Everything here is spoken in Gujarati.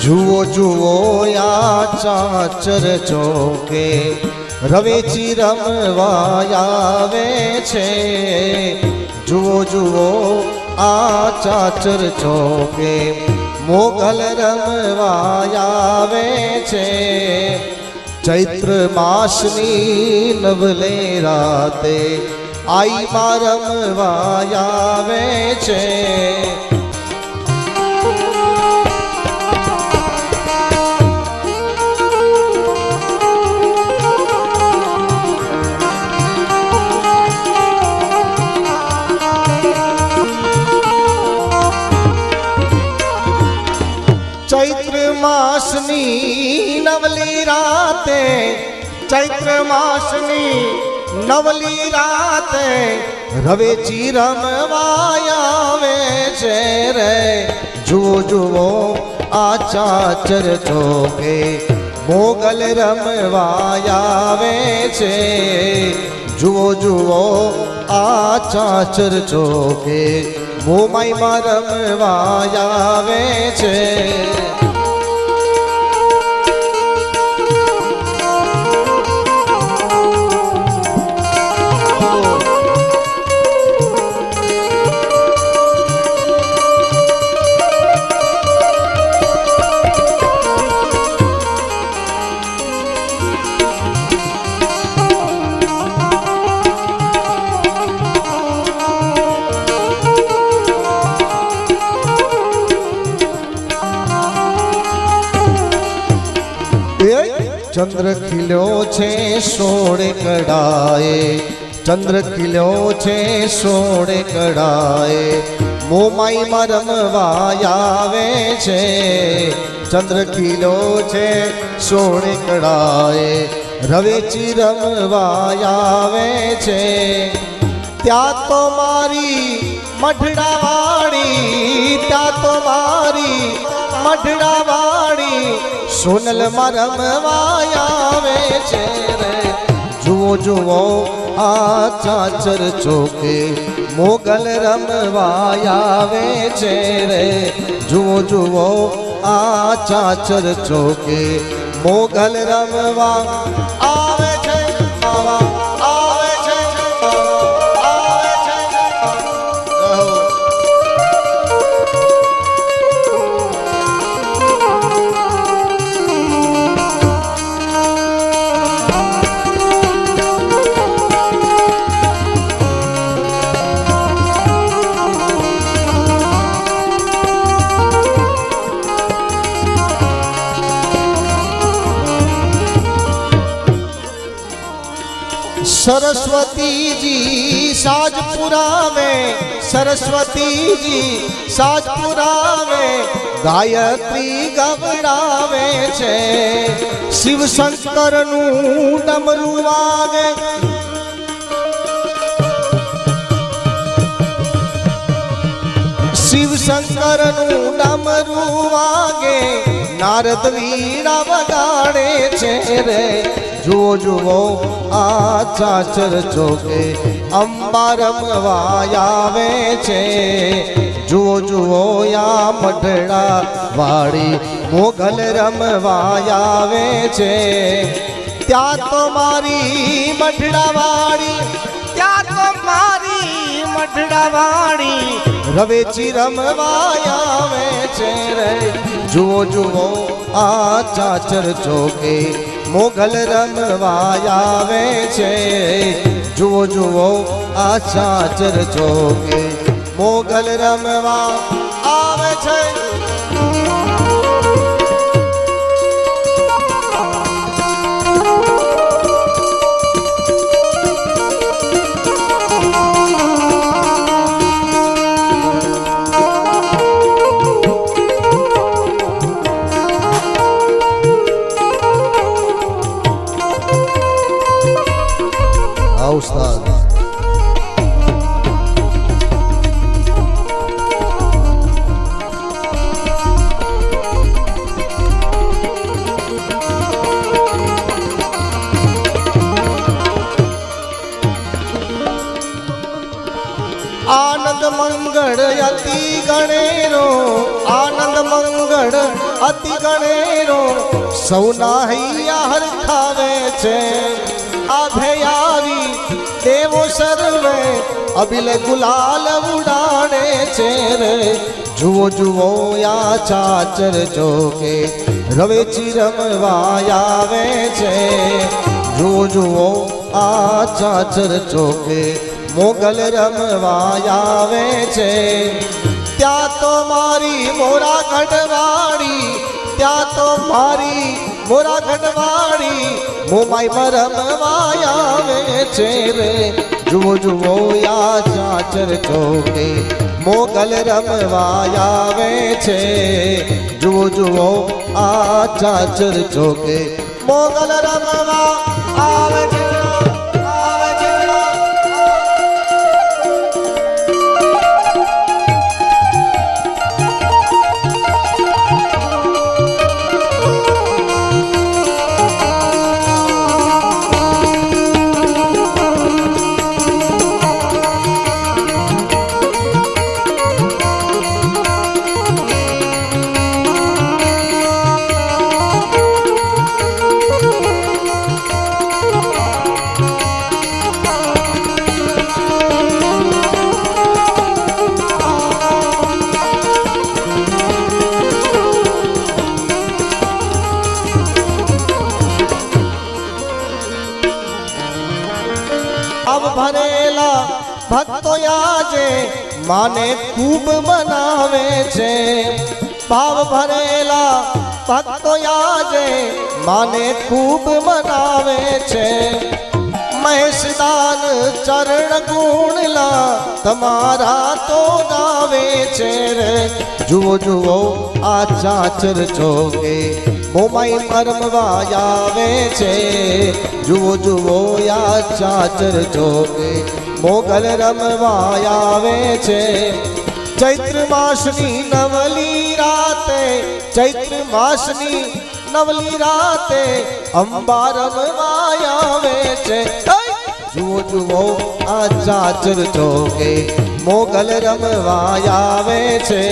જુઓ જુઓ યા ચાચર ચોકે રવેચી રમવા આવે છે. જુઓ જુઓ આ ચાચર ચોકે મોગલ રમવાયાવે છે. ચૈત્ર માસની નવલે રાતે આઈ માં રમવાયાવે છે. ચૈત્ર માસની નવલી રાતે, ચૈત્ર માસની નવલી રાતે રવેચી રમવા આવે છે રે. જુઓ જુઓ આ ચાચર ચોકે મોગલ રમવા આવે છે. જુઓ જુઓ આ ચાચર ચોકે મોમાઈમાં રમવા આવે છે. ચંદ્ર ખીલ્યો છે સોળે કડાએ ચંદ્ર ખીલ્યો છે સોળે કડાએ મોમાઈમાં રમવા આવે છે, ચંદ્ર ખીલ્યો છે સોળે કડાએ રવેચી રમવા આવે છે, ત્યાં તો મારી મઢડાવાળી, ત્યાં તો મારી મઢડાવાળી સોનલ રમવા આવે છે રે. જુઓ જુઓ આ ચાચર ચોકે મોગલ રમવા આવે છે રે. જુઓ જુઓ આ ચાચર ચોકે મોગલ રમવા આવે સરસ્વતીજી સાજ પુરાવે સરસ્વતીજી સાજ પુરાવે ગાયત્રી ગવડાવે છે. શિવ શંકરનું ડમરું વાગે. શિવ શંકરનું ડમરું વાગે. નારદ વીણા વગાડે છે રે. જુઓ જુઓ આ ચાચર ચોકે અંબા રમવા આવે છે. જુઓ જુઓ, યા મઢડા વાળી મોગલ રમવા આવે છે. ત્યાં તો મારી મઢડા વાળી, ત્યાં તો મારી મઢડા વાળી રવેચી રમવા આવે છે રે. જુઓ જુઓ આ ચાચર ચોકે મોગલ રમવા આવે છે. જુઓ જુઓ આ ચાચર ચોકે મોગલ રમવા આવે છે. આવો ઉસ્તાદ આનંદ મંગળ અતિ ગણેરો આનંદ મંગળ અતિ ગણેરો સૌના હૈયા હરખાવે છે. અબિલ ગુલાલ ઉડાડે છે રે. જુઓ જુઓ, યા ચાચર જોકે રવેચી રમવા આવે છે. જુઓ જુઓ, આ ચાચર ચોકે. મોગલ રમવા આવે છે. ત્યાં તો મારી મોરા ગઢવાડી ત્યાં તો મારી મોરા ગઢવાડી મોમાઈ મરમવા આવે છે રે. જુઓ જુઓ, યા ચાચર ચોકે મોગલ રમવા આવે છે. જુઓ જુઓ, આ ચાચર ચોકે મોગલ રમવા આવે છે. ભક્તો આજે માને ખૂબ મનાવે છે. ભાવ ભરેલા ભક્તો આજે માને ખૂબ મનાવે છે. મહેશદાન ચરણ ગુણલા તમારા તો ગાવે છે રે. જુઓ જુઓ, આ ચાચર ચોકે મોમાઈ મરમવા આવે છે. જુઓ જુઓ યા ચાચર જોગે મોગલ રમવા આવે છે. ચૈત્ર માસની નવલી રાતે, ચૈત્ર માસની નવલી રાતે અંબા રમવા આવે છે જુઓ જુઓ આ ચાચર જોગે મોગલ રમવા આવે છે.